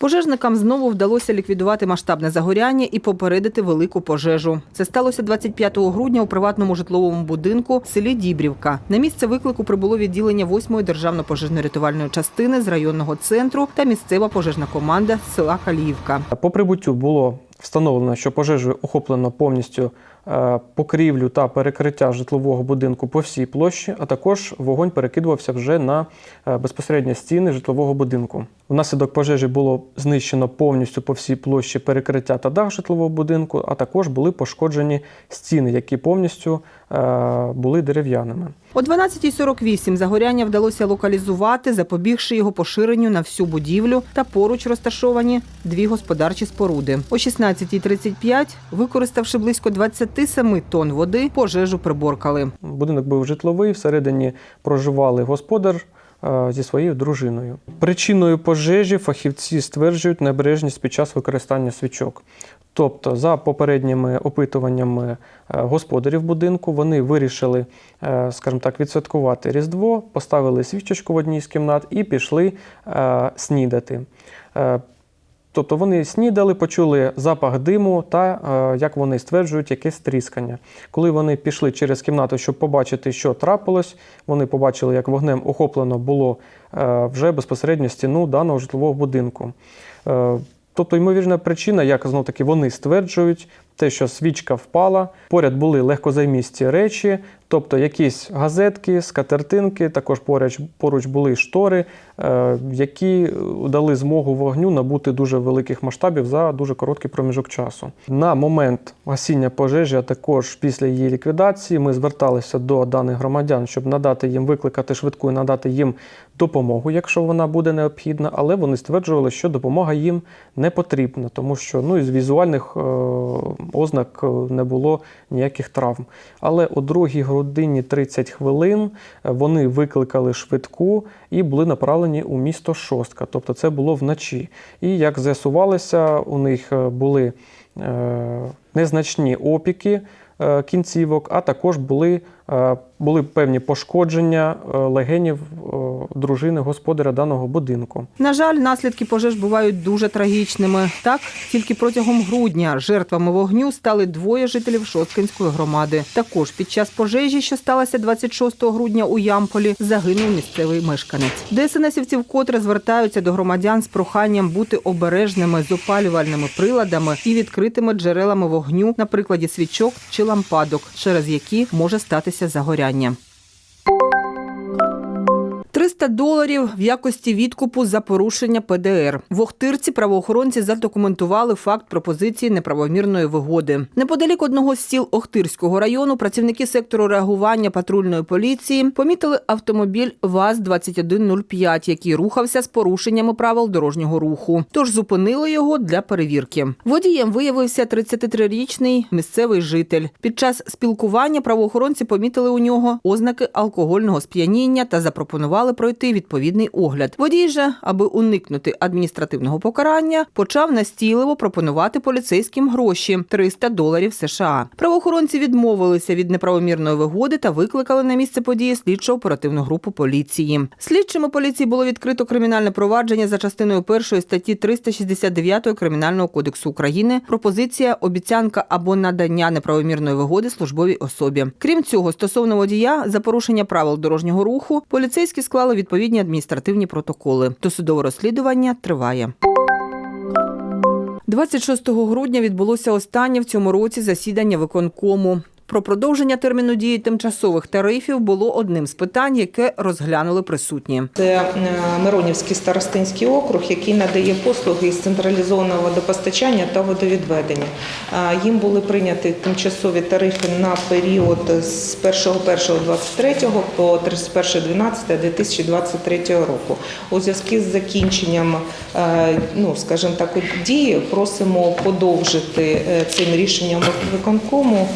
Пожежникам знову вдалося ліквідувати масштабне загоряння і попередити велику пожежу. Це сталося 25 грудня у приватному житловому будинку в селі Дібрівка. На місце виклику прибуло відділення 8-ї державно-пожежно-рятувальної частини з районного центру та місцева пожежна команда села Каліївка. По прибуттю було встановлено, що пожежею охоплено повністю покрівлю та перекриття житлового будинку по всій площі, а також вогонь перекидувався вже на е, безпосередньо стіни житлового будинку. Внаслідок пожежі було знищено повністю по всій площі перекриття та дах житлового будинку, а також були пошкоджені стіни, які повністю е, були дерев'яними. О 12.48 загоряння вдалося локалізувати, запобігши його поширенню на всю будівлю та поруч розташовані дві господарчі споруди. О 16.35, використавши близько 27 тонн води, пожежу приборкали. Будинок був житловий, всередині проживали господар е, зі своєю дружиною. Причиною пожежі фахівці стверджують небережність під час використання свічок. Тобто, за попередніми опитуваннями е, господарів будинку, вони вирішили, е, скажімо так, відсвяткувати Різдво, поставили свічечку в одній з кімнат і пішли снідати. Е, Тобто вони снідали, почули запах диму та, е, як вони стверджують, якесь тріскання. Коли вони пішли через кімнату, щоб побачити, що трапилось, вони побачили, як вогнем охоплено було е, вже безпосередньо стіну даного житлового будинку. Тобто, ймовірна причина, як знов таки вони стверджують, те, що свічка впала, поряд були легкозаймісті речі, тобто якісь газетки, скатертинки, також поруч, поруч були штори, е, які дали змогу вогню набути дуже великих масштабів за дуже короткий проміжок часу. На момент гасіння пожежі, а також після її ліквідації, ми зверталися до даних громадян, щоб надати їм викликати швидку і надати їм допомогу, якщо вона буде необхідна, але вони стверджували, що допомога їм не потрібна, тому що ну, із візуальних е, ознак е, не було ніяких травм. Але о 2 годині 30 хвилин е, вони викликали швидку і були направлені у місто Шостка, тобто це було вночі. І як з'ясувалося, у них були незначні опіки кінцівок, а також були, були певні пошкодження е, легенів е, дружини господаря даного будинку. На жаль, наслідки пожеж бувають дуже трагічними. Так, тільки протягом грудня жертвами вогню стали двоє жителів Шосткинської громади. Також під час пожежі, що сталася 26 грудня у Ямполі, загинув місцевий мешканець. ДСНСівці вкотре звертаються до громадян з проханням бути обережними з опалювальними приладами і відкритими джерелами вогню, на прикладі свічок чи лампадок, через які може статися загоряння. 300 доларів в якості відкупу за порушення ПДР. В Охтирці правоохоронці задокументували факт пропозиції неправомірної вигоди. Неподалік одного з сіл Охтирського району працівники сектору реагування патрульної поліції помітили автомобіль ВАЗ-2105, який рухався з порушеннями правил дорожнього руху. Тож зупинили його для перевірки. Водієм виявився 33-річний місцевий житель. Під час спілкування правоохоронці помітили у нього ознаки алкогольного сп'яніння та запропонували пройти відповідний огляд. Водій же, аби уникнути адміністративного покарання, почав настійливо пропонувати поліцейським гроші 300 доларів США. Правоохоронці відмовилися від неправомірної вигоди та викликали на місце події слідчо-оперативну групу поліції. Слідчими поліції було відкрито кримінальне провадження за частиною першої статті 369 Кримінального кодексу України. Пропозиція, обіцянка або надання неправомірної вигоди службовій особі. Крім цього, стосовно водія за порушення правил дорожнього руху, поліцейські склали відповідні адміністративні протоколи. Досудове розслідування триває. 26 грудня відбулося останнє в цьому році засідання виконкому. Про продовження терміну дії тимчасових тарифів було одним з питань, яке розглянули присутні. Це е, Миронівський старостинський округ, який надає послуги із централізованого водопостачання та водовідведення. Е, Їм були прийняті тимчасові тарифи на період з 1.1.23 по 31.12.2023 року. У зв'язку з закінченням, е, ну скажімо так, дії просимо подовжити цим рішенням виконкому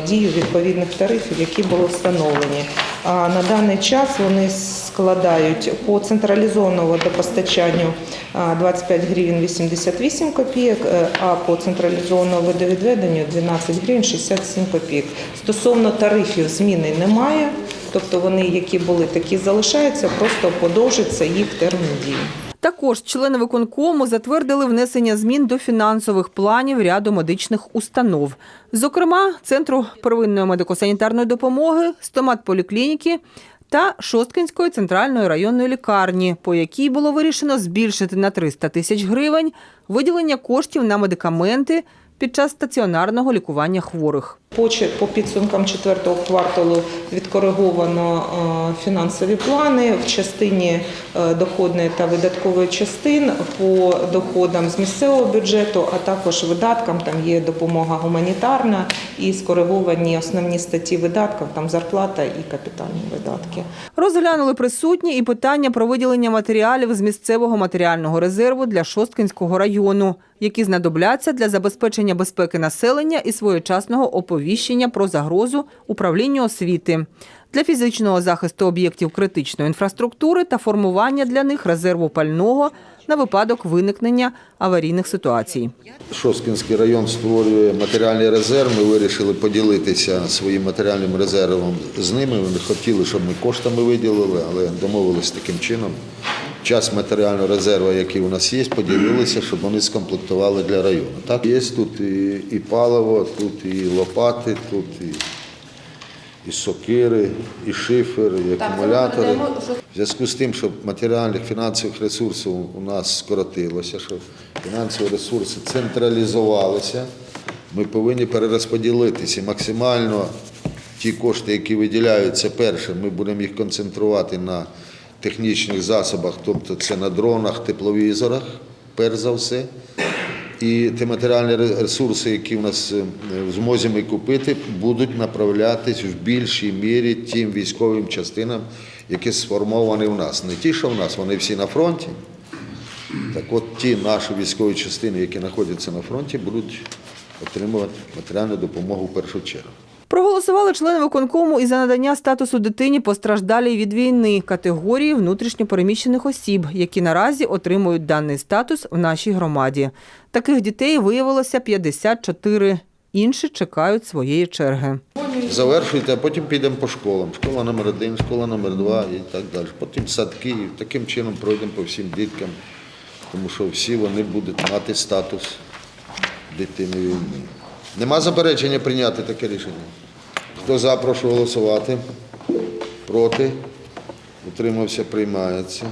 дію відповідних тарифів, які були встановлені. А на даний час вони складають по централізованому водопостачанню 25 гривень 88 копійок, е, а по централізованому водовідведенню 12 гривень 67 копійок. Стосовно тарифів зміни немає, тобто вони, які були, такі залишаються, просто подовжиться їх термін дії. Також члени виконкому затвердили внесення змін до фінансових планів ряду медичних установ. Зокрема, Центру первинної медико-санітарної допомоги, стоматполіклініки та Шосткинської центральної районної лікарні, по якій було вирішено збільшити на 300 тисяч гривень виділення коштів на медикаменти під час стаціонарного лікування хворих. По, підсумкам четвертого кварталу відкориговано е, фінансові плани в частині е, доходної та видаткової частин по доходам з місцевого бюджету, а також видаткам. Там є допомога гуманітарна і скориговані основні статті видатків, там зарплата і капітальні видатки. Розглянули присутні і питання про виділення матеріалів з місцевого матеріального резерву для Шосткинського району, які знадобляться для забезпечення безпеки населення і своєчасного оповіщення про загрозу управлінню освіти, для фізичного захисту об'єктів критичної інфраструктури та формування для них резерву пального на випадок виникнення аварійних ситуацій. Шосткинський район створює матеріальний резерв. Ми вирішили поділитися своїм матеріальним резервом з ними. Вони хотіли, щоб ми коштами виділили, але домовилися таким чином. Час матеріального резерву, який у нас є, поділилися, щоб вони скомплектували для району. Так, є тут і, і паливо, тут і лопати, тут і, і сокири, і шифер, і акумулятори. В зв'язку з тим, що матеріальних фінансових ресурсів у нас скоротилося, що фінансові ресурси централізувалися, ми повинні перерозподілитися максимально ті кошти, які виділяються перше, ми будемо їх концентрувати на технічних засобах, тобто це на дронах, тепловізорах, перш за все. І ті матеріальні ресурси, які в нас е, в змозі ми купити, будуть направлятись в більшій мірі тим військовим частинам, які сформовані в нас. Не ті, що в нас, вони всі на фронті. Так от ті наші військові частини, які знаходяться на фронті, будуть отримувати матеріальну допомогу в першу чергу. Проголосували члени виконкому і за надання статусу дитині постраждалій від війни категорії внутрішньопереміщених осіб, які наразі отримують даний статус в нашій громаді. Таких дітей виявилося 54. Інші чекають своєї черги. Завершуйте, а потім підемо по школам. Школа номер один, школа номер два і так далі. Потім садки. Таким чином пройдемо по всім діткам, тому що всі вони будуть мати статус дитини війни. Нема заперечення прийняти таке рішення. Хто за, прошу голосувати. Проти. Утримався, приймається.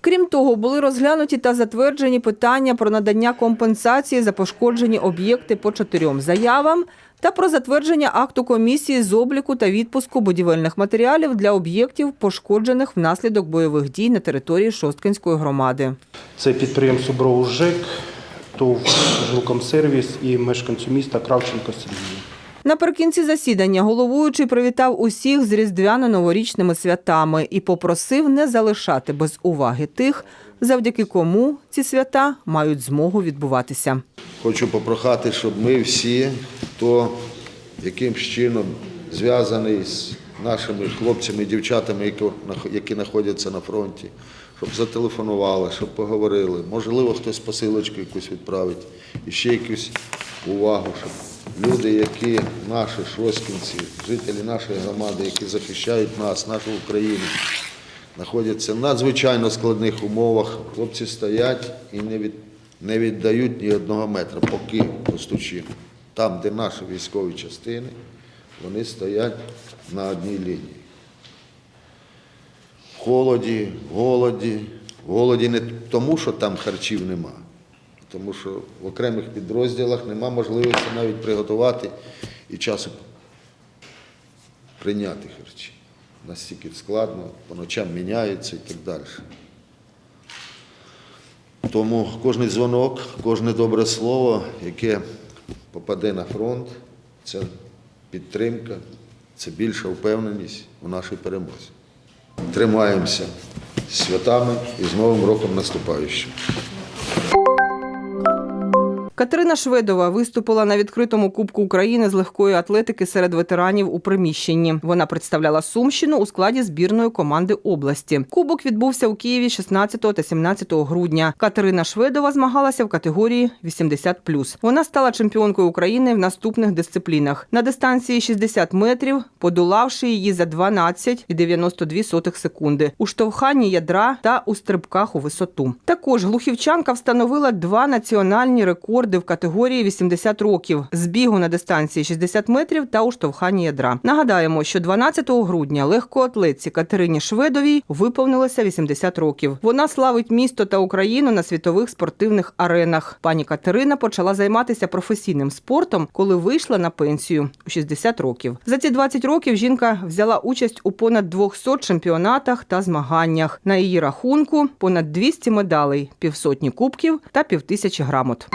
Крім того, були розглянуті та затверджені питання про надання компенсації за пошкоджені об'єкти по чотирьом заявам та про затвердження акту комісії з обліку та відпуску будівельних матеріалів для об'єктів, пошкоджених внаслідок бойових дій на території Шосткинської громади. Це підприємство БРОУ ЖЕК, ТОВ «Жилкомсервіс» і мешканцю міста Кравченко Сергію. Наприкінці засідання головуючий привітав усіх з різдвяно-новорічними святами і попросив не залишати без уваги тих, завдяки кому ці свята мають змогу відбуватися. Хочу попрохати, щоб ми всі, хто якимсь чином зв'язаний з нашими хлопцями і дівчатами, які які знаходяться на фронті, щоб зателефонували, щоб поговорили. Можливо, хтось посилочку якусь відправить. І ще якусь увагу, щоб люди, які наші шоскінці, жителі нашої громади, які захищають нас, нашу Україну, знаходяться в надзвичайно складних умовах. Хлопці стоять і не, від, не віддають ні одного метра, поки постучимо. Там, де наші військові частини, вони стоять на одній лінії. Холоді, голоді. Голоді не тому, що там харчів нема, а тому що в окремих підрозділах нема можливості навіть приготувати і часу прийняти харчі. Настільки складно, по ночам міняється і так далі. Тому кожен дзвонок, кожне добре слово, яке попаде на фронт, це підтримка, це більша впевненість у нашій перемозі. Тримаємося святами і з Новим роком наступаючим. Катерина Шведова виступила на відкритому Кубку України з легкої атлетики серед ветеранів у приміщенні. Вона представляла Сумщину у складі збірної команди області. Кубок відбувся у Києві 16 та 17 грудня. Катерина Шведова змагалася в категорії 80+. Вона стала чемпіонкою України в наступних дисциплінах на дистанції 60 метрів, подолавши її за 12,92 секунди у штовханні ядра та у стрибках у висоту. Також глухівчанка встановила два національні рекорди в категорії 80 років з бігу на дистанції 60 метрів та у штовханні ядра. Нагадаємо, що 12 грудня легкоатлетці Катерині Шведовій виповнилося 80 років. Вона славить місто та Україну на світових спортивних аренах. Пані Катерина почала займатися професійним спортом, коли вийшла на пенсію у 60 років. За ці 20 років жінка взяла участь у понад 200 чемпіонатах та змаганнях. На її рахунку понад 200 медалей, півсотні кубків та півтисячі грамот.